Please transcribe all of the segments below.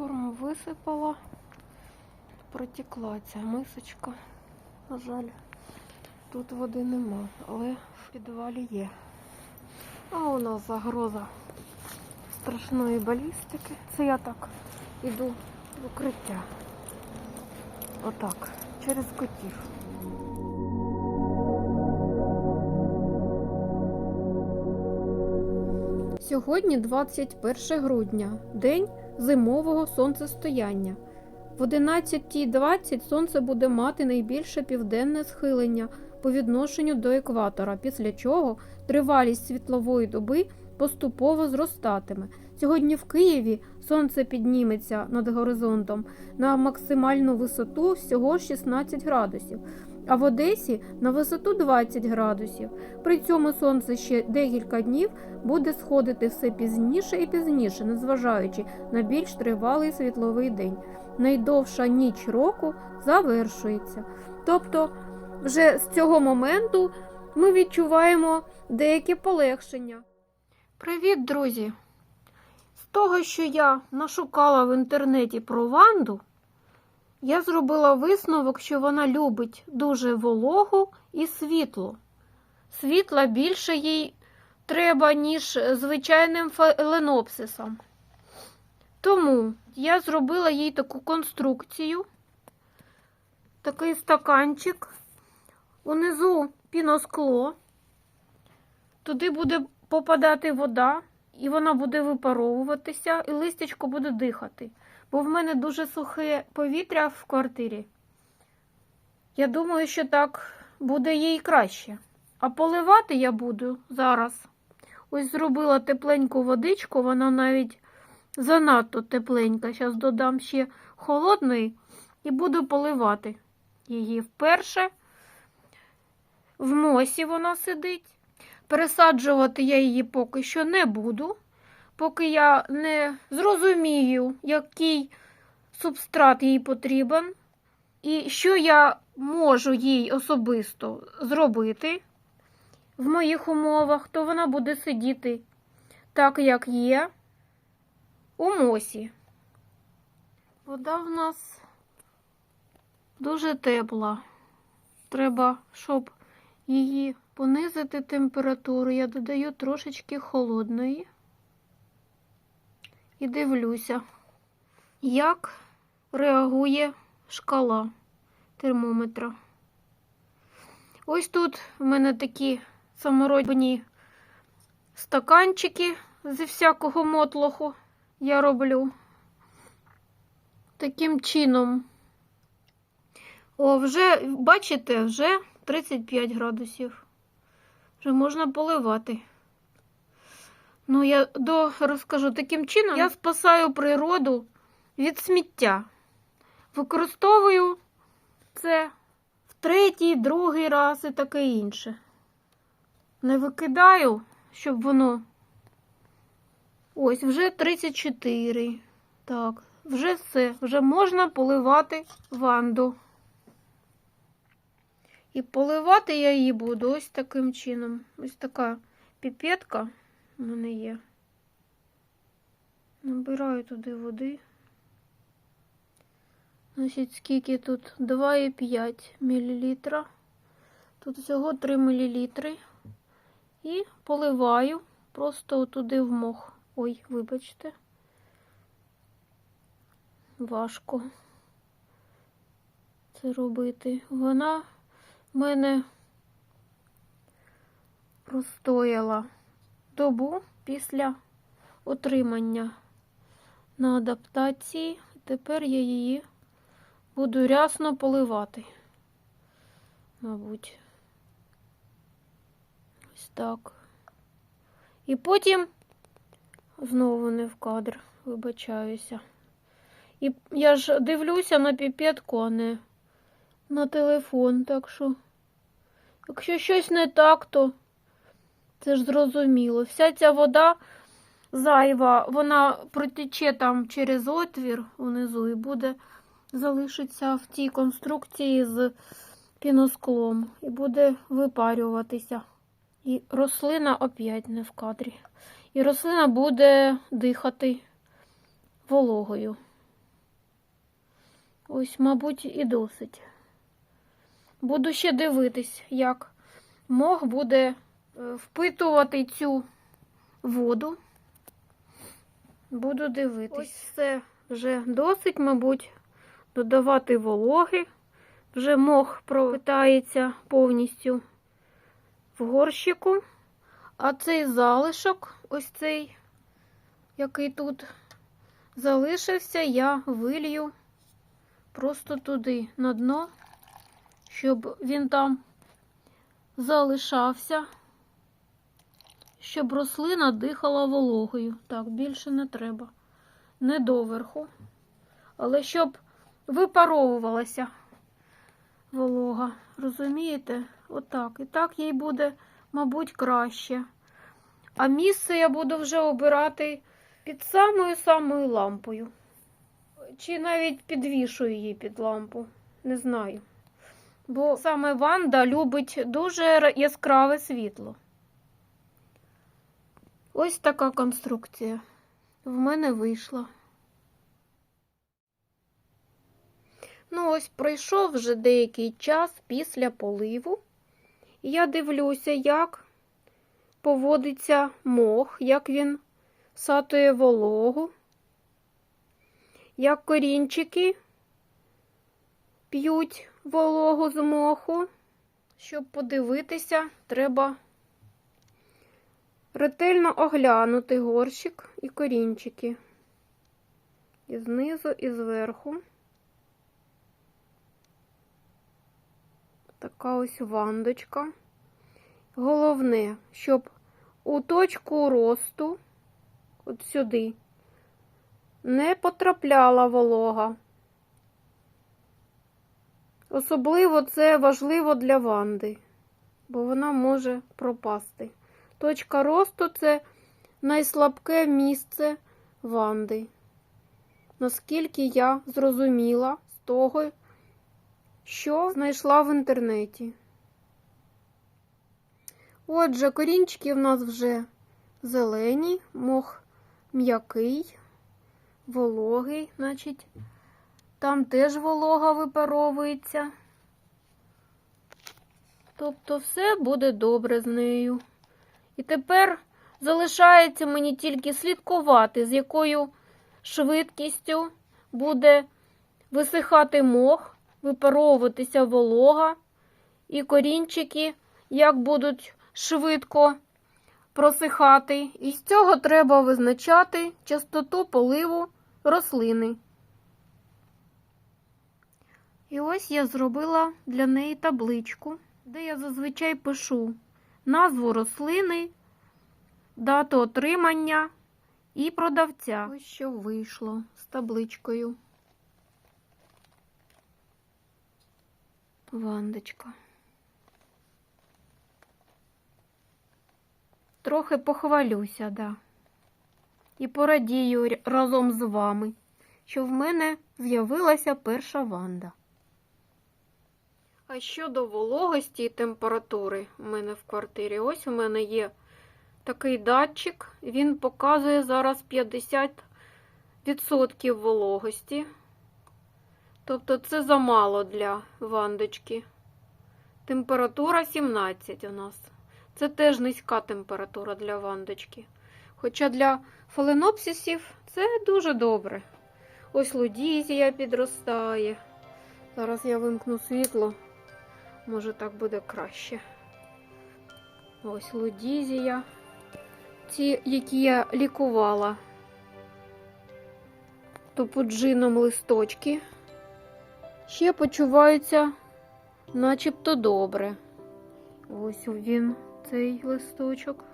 Корм висипала, протекла ця мисочка. На жаль, тут води нема, але в підвалі є. А у нас загроза страшної балістики. Це я так іду в укриття. Отак, через котів. Сьогодні 21 грудня, день зимового сонцестояння. В 11.20 сонце буде мати найбільше південне схилення по відношенню до екватора, після чого тривалість світлової доби поступово зростатиме. Сьогодні в Києві сонце підніметься над горизонтом на максимальну висоту всього 16 градусів, а в Одесі на висоту 20 градусів. При цьому сонце ще декілька днів буде сходити все пізніше і пізніше, незважаючи на більш тривалий світловий день. Найдовша ніч року завершується. Тобто, вже з цього моменту ми відчуваємо деяке полегшення. Привіт, друзі! З того, що я нашукала в інтернеті про Ванду, я зробила висновок, що вона любить дуже вологу і світло. Світла більше їй треба, ніж звичайним фаленопсисам. Тому я зробила їй таку конструкцію, такий стаканчик, унизу піноскло, туди буде попадати вода, і вона буде випаровуватися, і листячко буде дихати. Бо в мене дуже сухе повітря в квартирі. Я думаю, що так буде їй краще. А поливати я буду зараз. Ось зробила тепленьку водичку, вона навіть занадто тепленька. Зараз додам ще холодної і буду поливати її вперше. В мосі вона сидить. Пересаджувати я її поки що не буду, поки я не зрозумію, який субстрат їй потрібен, і що я можу їй особисто зробити в моїх умовах, то вона буде сидіти так, як є, у мосі. Вода в нас дуже тепла. Треба, щоб її понизити температуру, я додаю трошечки холодної і дивлюся, як реагує шкала термометра. Ось тут в мене такі саморобні стаканчики зі всякого мотлоху я роблю. Таким чином. О, вже, бачите, вже 35 градусів. Вже можна поливати. Ну, я розкажу таким чином, я спасаю природу від сміття. Використовую це в третій, другий раз і таке інше. Не викидаю, щоб воно. Ось, вже 34. Так, вже все. Вже можна поливати ванду. І поливати я її буду ось таким чином. Ось така піпетка в мене є. Набираю туди води. Значить, скільки тут? 2,5 мл. Тут всього 3 мл. І поливаю просто туди в мох. Ой, вибачте. Важко це робити. Вона в мене простояла добу після отримання на адаптації. Тепер я її буду рясно поливати, мабуть. Ось так. І потім знову не в кадр, вибачаюся. І я ж дивлюся на піпетку, а не на телефон, так що, якщо щось не так, то це ж зрозуміло. Вся ця вода зайва, вона протече там через отвір унизу і буде залишиться в тій конструкції з піносклом і буде випарюватися. І рослина опять не в кадрі. І рослина буде дихати вологою. Ось, мабуть, і досить. Буду ще дивитись, як мох буде впитувати цю воду. Буду дивитись. Ось це вже досить, мабуть, додавати вологи. Вже мох пропитається повністю в горщику. А цей залишок, ось цей, який тут залишився, я вилью просто туди, на дно, щоб він там залишався, щоб рослина дихала вологою. Так, більше не треба. Не доверху. Але щоб випаровувалася волога. Розумієте? Отак. І так їй буде, мабуть, краще. А місце я буду вже обирати під самою-самою лампою. Чи навіть підвішую її під лампу. Не знаю. Бо саме Ванда любить дуже яскраве світло. Ось така конструкція в мене вийшла. Ну, ось пройшов вже деякий час після поливу. Я дивлюся, як поводиться мох, як він сатує вологу, як корінчики п'ють вологу з моху. Щоб подивитися, треба ретельно оглянути горщик і корінчики. І знизу, і зверху. Така ось вандочка. Головне, щоб у точку росту, от сюди, не потрапляла волога. Особливо це важливо для ванди, бо вона може пропасти. Точка росту це найслабке місце ванди. Наскільки я зрозуміла з того, що знайшла в інтернеті. Отже, корінчики в нас вже зелені, мох м'який, вологий, значить, там теж волога випаровується. Тобто все буде добре з нею. І тепер залишається мені тільки слідкувати, з якою швидкістю буде висихати мох, випаровуватися волога, і корінчики, як будуть швидко просихати. І з цього треба визначати частоту поливу рослини. І ось я зробила для неї табличку, де я зазвичай пишу назву рослини, дату отримання і продавця. Ось що вийшло з табличкою. Вандочка. Трохи похвалюся, да. І порадію разом з вами, що в мене з'явилася перша ванда. А щодо вологості і температури у мене в квартирі, ось у мене є такий датчик, він показує зараз 50% вологості. Тобто це замало для вандочки. Температура 17 у нас. Це теж низька температура для вандочки. Хоча для фаленопсисів це дуже добре. Ось лудізія підростає. Зараз я вимкну світло. Може так буде краще. Ось лудізія. Ті, які я лікувала топоджином листочки. Ще почуваються начебто добре. Ось він, цей листочок.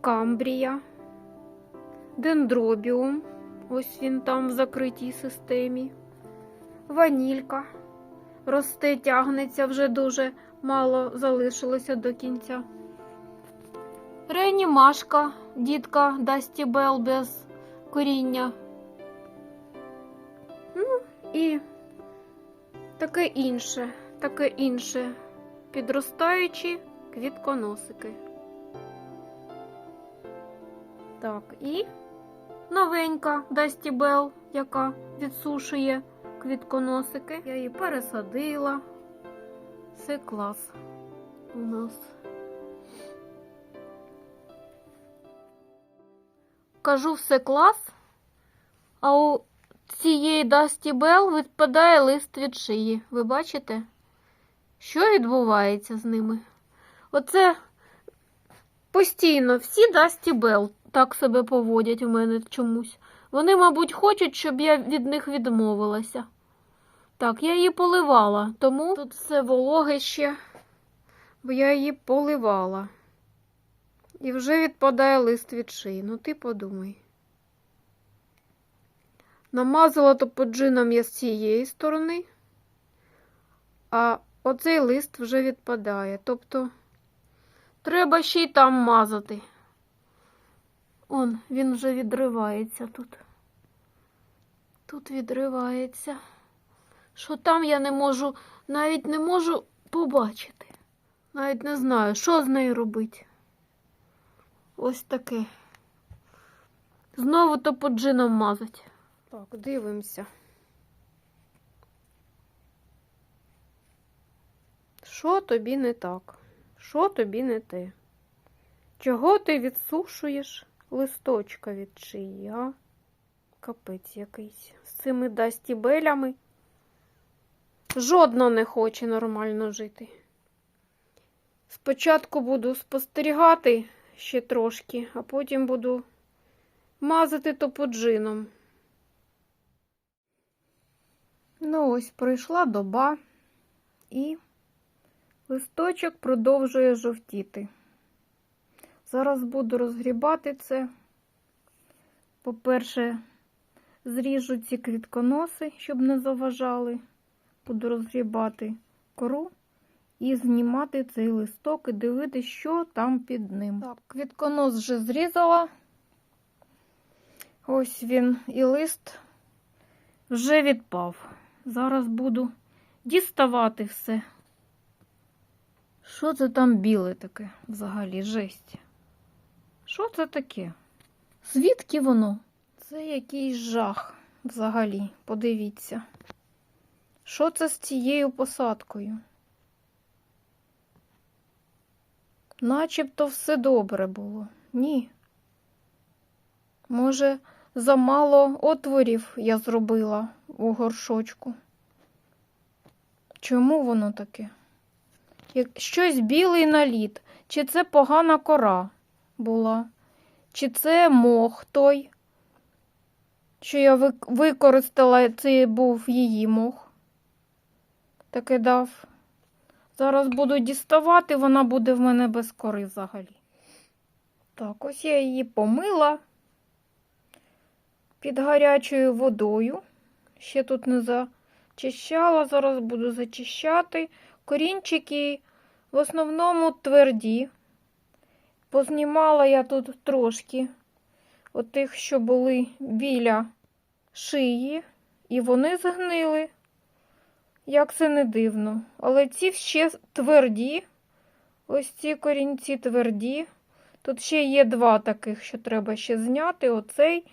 Камбрія, дендробіум. Ось він там в закритій системі. Ванілька. Росте, тягнеться, вже дуже мало залишилося до кінця. Реанімашка, дітка Дасті Бел без коріння. Ну, і таке інше, таке інше. Підростаючі квітконосики. Так, і новенька Дасті Бел, яка відсушує квітконосики. Я її пересадила. Все клас у нас. Кажу, все клас. А у цієї Дасті Бел відпадає лист від шиї. Ви бачите? Що відбувається з ними? Оце постійно всі Дасті Бел так себе поводять у мене чомусь. Вони, мабуть, хочуть, щоб я від них відмовилася. Так, я її поливала, тому тут все вологе ще, бо я її поливала. І вже відпадає лист від шиї. Ну ти подумай. Намазала топоджином я з цієї сторони, а оцей лист вже відпадає. Тобто треба ще й там мазати. Он, він вже відривається тут. Тут відривається. Що там я не можу, навіть не можу побачити. Навіть не знаю, що з нею робити. Ось таке. Знову топоджином мазать. Так, дивимося. Що тобі не так? Що тобі не те? Чого ти відсушуєш листочка від шиї, а? Капець якийсь. З цими дастібелями. Жодна не хоче нормально жити. Спочатку буду спостерігати ще трошки, а потім буду мазати топоджином. Ну, ось пройшла доба, і листочок продовжує жовтіти. Зараз буду розгрібати це. По-перше, зріжу ці квітконоси, щоб не заважали. Буду розгрібати кору і знімати цей листок і дивитися, що там під ним. Так, квітконос вже зрізала. Ось він і лист вже відпав. Зараз буду діставати все. Що це там біле таке взагалі? Жесть? Що це таке? Звідки воно? Це якийсь жах взагалі. Подивіться. Що це з цією посадкою? Начебто все добре було. Ні. Може, замало отворів я зробила у горшочку. Чому воно таке? Як щось білий наліт, чи це погана кора була, чи це мох той, що я використала, це був її мох. Таки дав. Зараз буду діставати, вона буде в мене без кори взагалі. Так, ось я її помила під гарячою водою. Ще тут не зачищала, зараз буду зачищати. Корінчики в основному тверді. Познімала я тут трошки отих, що були біля шиї, і вони згнили. Як це не дивно. Але ці ще тверді. Ось ці корінці тверді. Тут ще є два таких, що треба ще зняти. Оцей.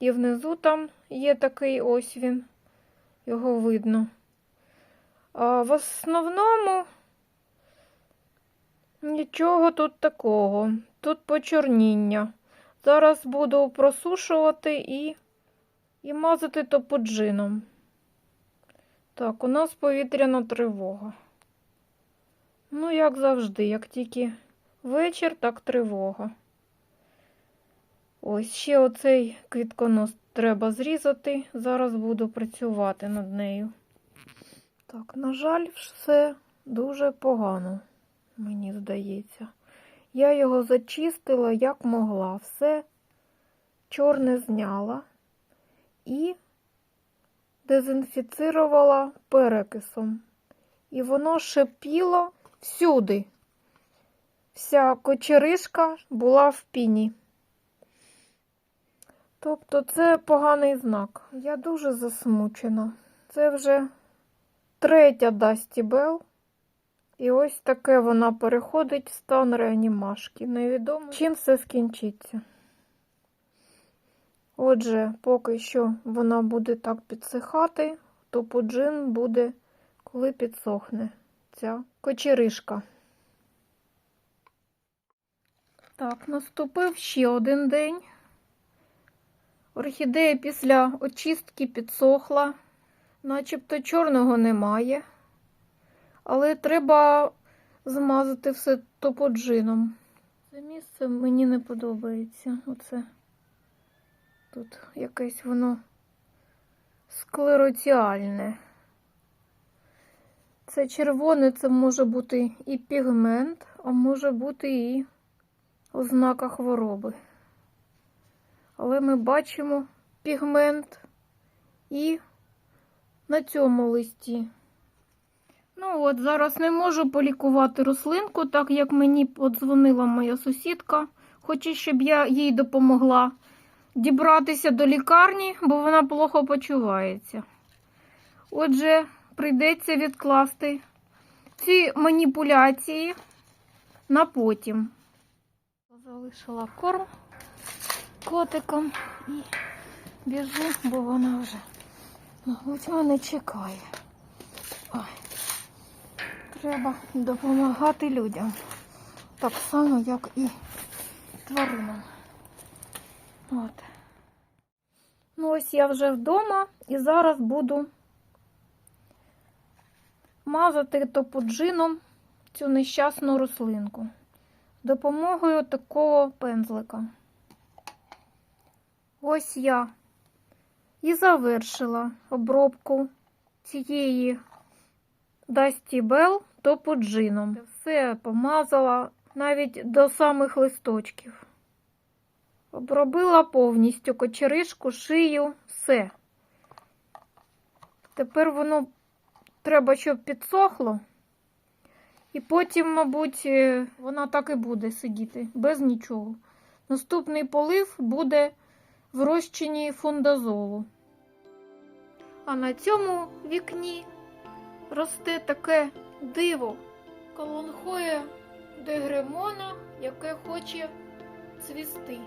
І внизу там є такий ось він. Його видно. А в основному нічого тут такого. Тут почорніння. Зараз буду просушувати і, і мазати топоджином. Так, у нас повітряна тривога. Ну, як завжди, як тільки вечір, так тривога. Ось ще оцей квітконос треба зрізати. Зараз буду працювати над нею. Так, на жаль, все дуже погано, мені здається. Я його зачистила як могла. Все чорне зняла і дезінфіцирувала перекисом. І воно шипіло всюди. Вся кочеришка була в піні. Тобто це поганий знак. Я дуже засмучена. Це вже третя Дасті Бел. І ось таке вона переходить в стан реанімашки. Невідомо, чим все скінчиться. Отже, поки що вона буде так підсихати, то пуджин буде, коли підсохне ця кочеришка. Так, наступив ще один день. Орхідея після очистки підсохла, начебто чорного немає. Але треба змазати все топоджином. Це місце мені не подобається. Оце тут якесь воно склероціальне. Це червоне, це може бути і пігмент, а може бути і ознака хвороби. Але ми бачимо пігмент і на цьому листі. Ну от, зараз не можу полікувати рослинку, так як мені подзвонила моя сусідка. Хоче, щоб я їй допомогла дібратися до лікарні, бо вона плохо почувається. Отже, прийдеться відкласти ці маніпуляції на потім. Залишила корм котиком і біжу, бо вона вже, мабуть, мене чекає. Ой. Треба допомагати людям. Так само, як і тваринам. От. Ну, ось я вже вдома і зараз буду мазати топоджином цю нещасну рослинку з допомогою такого пензлика. Ось я і завершила обробку цієї Дасті Бел топоджином. Все помазала навіть до самих листочків. Обробила повністю кочеришку, шию, все. Тепер воно треба, щоб підсохло. І потім, мабуть, е, вона так і буде сидіти, без нічого. Наступний полив буде в розчині фундазолу. А на цьому вікні росте таке диво. Колонхоє дегремона, яке хоче цвісти.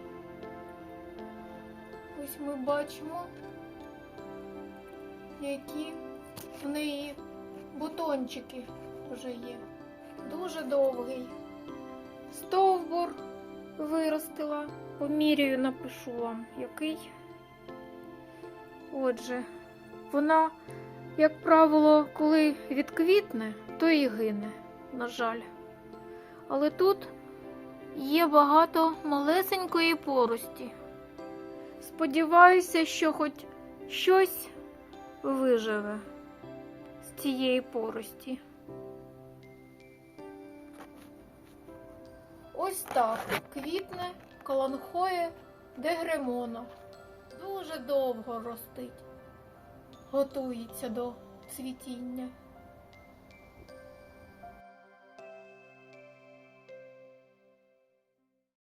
Ось ми бачимо, які в неї бутончики вже є. Дуже довгий. Стовбур виростила. Поміряю, напишу вам, який. Отже, вона, як правило, коли відквітне, то і гине, на жаль. Але тут є багато малесенької порості. Сподіваюся, що хоч щось виживе з цієї порості. Ось так квітне каланхоє дегремона. Дуже довго ростить, готується до цвітіння.